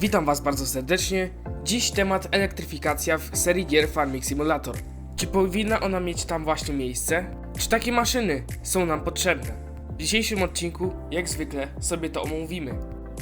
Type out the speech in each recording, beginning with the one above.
Witam Was bardzo serdecznie. Dziś temat elektryfikacja w serii gier Farming Simulator. Czy powinna ona mieć tam właśnie miejsce? Czy takie maszyny są nam potrzebne? W dzisiejszym odcinku, jak zwykle, sobie to omówimy.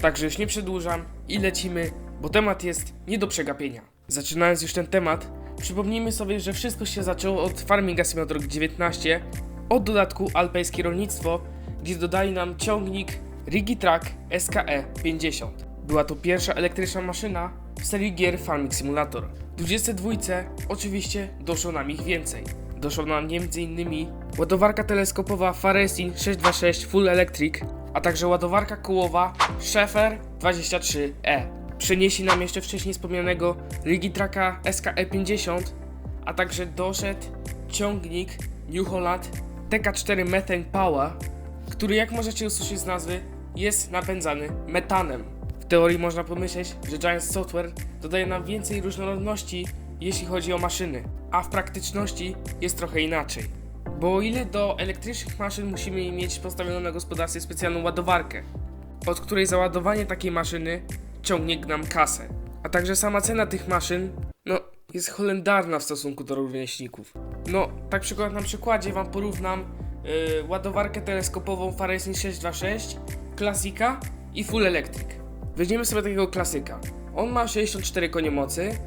Także już nie przedłużam i lecimy, bo temat jest nie do przegapienia. Zaczynając już ten temat, przypomnijmy sobie, że wszystko się zaczęło od Farminga Simulator 19, od dodatku Alpejskie Rolnictwo, gdzie dodali nam ciągnik Rigitrack SKE 50. Była to pierwsza elektryczna maszyna w serii gier Farming Simulator. W 22 oczywiście doszło nam ich więcej. Doszło nam m.in. ładowarka teleskopowa Faresin 626 Full Electric, a także ładowarka kołowa Schaeffer 23E. Przenieśli nam jeszcze wcześniej wspomnianego Rigitracka SKE 50, a także doszedł ciągnik New Holland TK4 Methane Power, który jak możecie usłyszeć z nazwy jest napędzany metanem. Teorii można pomyśleć, że Giant Software dodaje nam więcej różnorodności, jeśli chodzi o maszyny, a w praktyczności jest trochę inaczej. Bo o ile do elektrycznych maszyn musimy mieć postawioną na gospodarstwie specjalną ładowarkę, od której załadowanie takiej maszyny ciągnie nam kasę. A także sama cena tych maszyn, no, jest holendarna w stosunku do rówieśników. No, tak przykład na przykładzie wam porównam yy, ładowarkę teleskopową Faresin 626, klasika i full electric. Weźmiemy sobie takiego klasyka. On ma 64 konie mocy,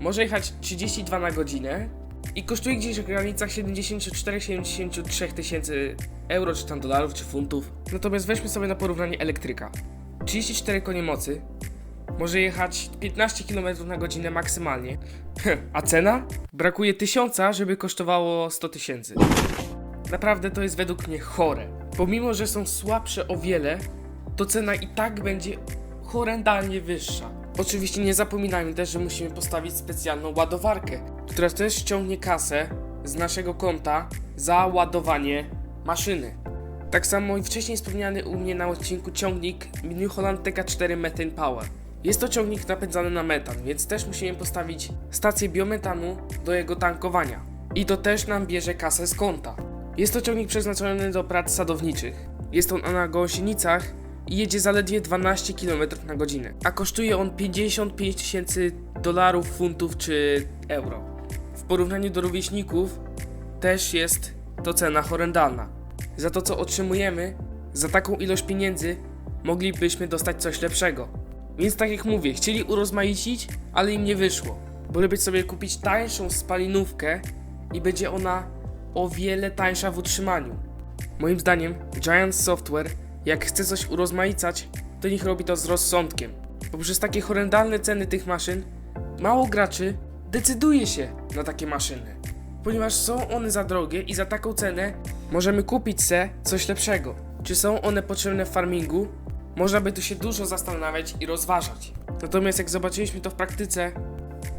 może jechać 32 na godzinę i kosztuje gdzieś w granicach 74-73 tysięcy euro, czy tam dolarów, czy funtów. Natomiast weźmy sobie na porównanie elektryka. 34 konie mocy, może jechać 15 km na godzinę maksymalnie. A cena? Brakuje tysiąca, żeby kosztowało 100 tysięcy. Naprawdę to jest według mnie chore. Pomimo, że są słabsze o wiele, to cena i tak będzie horrendalnie wyższa. Oczywiście nie zapominajmy też, że musimy postawić specjalną ładowarkę, która też ściągnie kasę z naszego konta za ładowanie maszyny. Tak samo i wcześniej wspomniany u mnie na odcinku ciągnik New Holland TK4 Methane Power. Jest to ciągnik napędzany na metan, więc też musimy postawić stację biometanu do jego tankowania. I to też nam bierze kasę z konta. Jest to ciągnik przeznaczony do prac sadowniczych. Jest on na gąsienicach i jedzie zaledwie 12 km na godzinę, a kosztuje on 55 tysięcy dolarów, funtów czy euro. W porównaniu do rówieśników też jest to cena horrendalna. Za to co otrzymujemy, za taką ilość pieniędzy moglibyśmy dostać coś lepszego. Więc tak jak mówię, chcieli urozmaicić, ale im nie wyszło. Byliby sobie kupić tańszą spalinówkę i będzie ona o wiele tańsza w utrzymaniu. Moim zdaniem Giant Software, jak chce coś urozmaicać, to niech robi to z rozsądkiem. Bo przez takie horrendalne ceny tych maszyn, mało graczy decyduje się na takie maszyny. Ponieważ są one za drogie i za taką cenę możemy kupić se coś lepszego. Czy są one potrzebne w farmingu? Można by tu się dużo zastanawiać i rozważać. Natomiast jak zobaczyliśmy to w praktyce,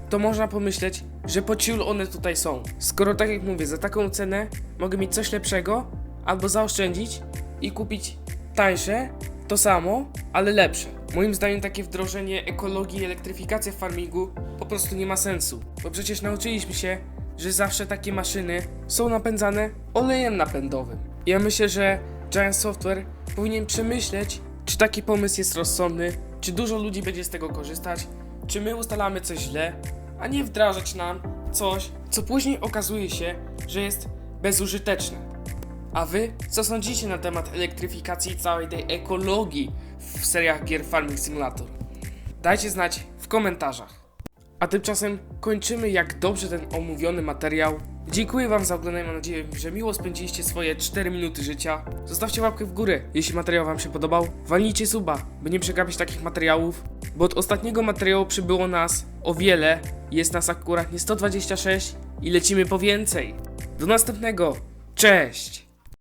to można pomyśleć, że po ciul one tutaj są. Skoro tak jak mówię, za taką cenę mogę mieć coś lepszego, albo zaoszczędzić i kupić tańsze, to samo, ale lepsze. Moim zdaniem takie wdrożenie ekologii i elektryfikacja w farmingu po prostu nie ma sensu. Bo przecież nauczyliśmy się, że zawsze takie maszyny są napędzane olejem napędowym. Ja myślę, że Giant Software powinien przemyśleć, czy taki pomysł jest rozsądny, czy dużo ludzi będzie z tego korzystać, czy my ustalamy coś źle, a nie wdrażać nam coś, co później okazuje się, że jest bezużyteczne. A wy, co sądzicie na temat elektryfikacji całej tej ekologii w seriach gier Farming Simulator? Dajcie znać w komentarzach. A tymczasem kończymy jak dobrze ten omówiony materiał. Dziękuję Wam za oglądanie, mam nadzieję, że miło spędziliście swoje 4 minuty życia. Zostawcie łapkę w górę, jeśli materiał Wam się podobał. Walnijcie suba, by nie przegapić takich materiałów, bo od ostatniego materiału przybyło nas o wiele. Jest nas akurat nie 126 i lecimy po więcej. Do następnego, cześć!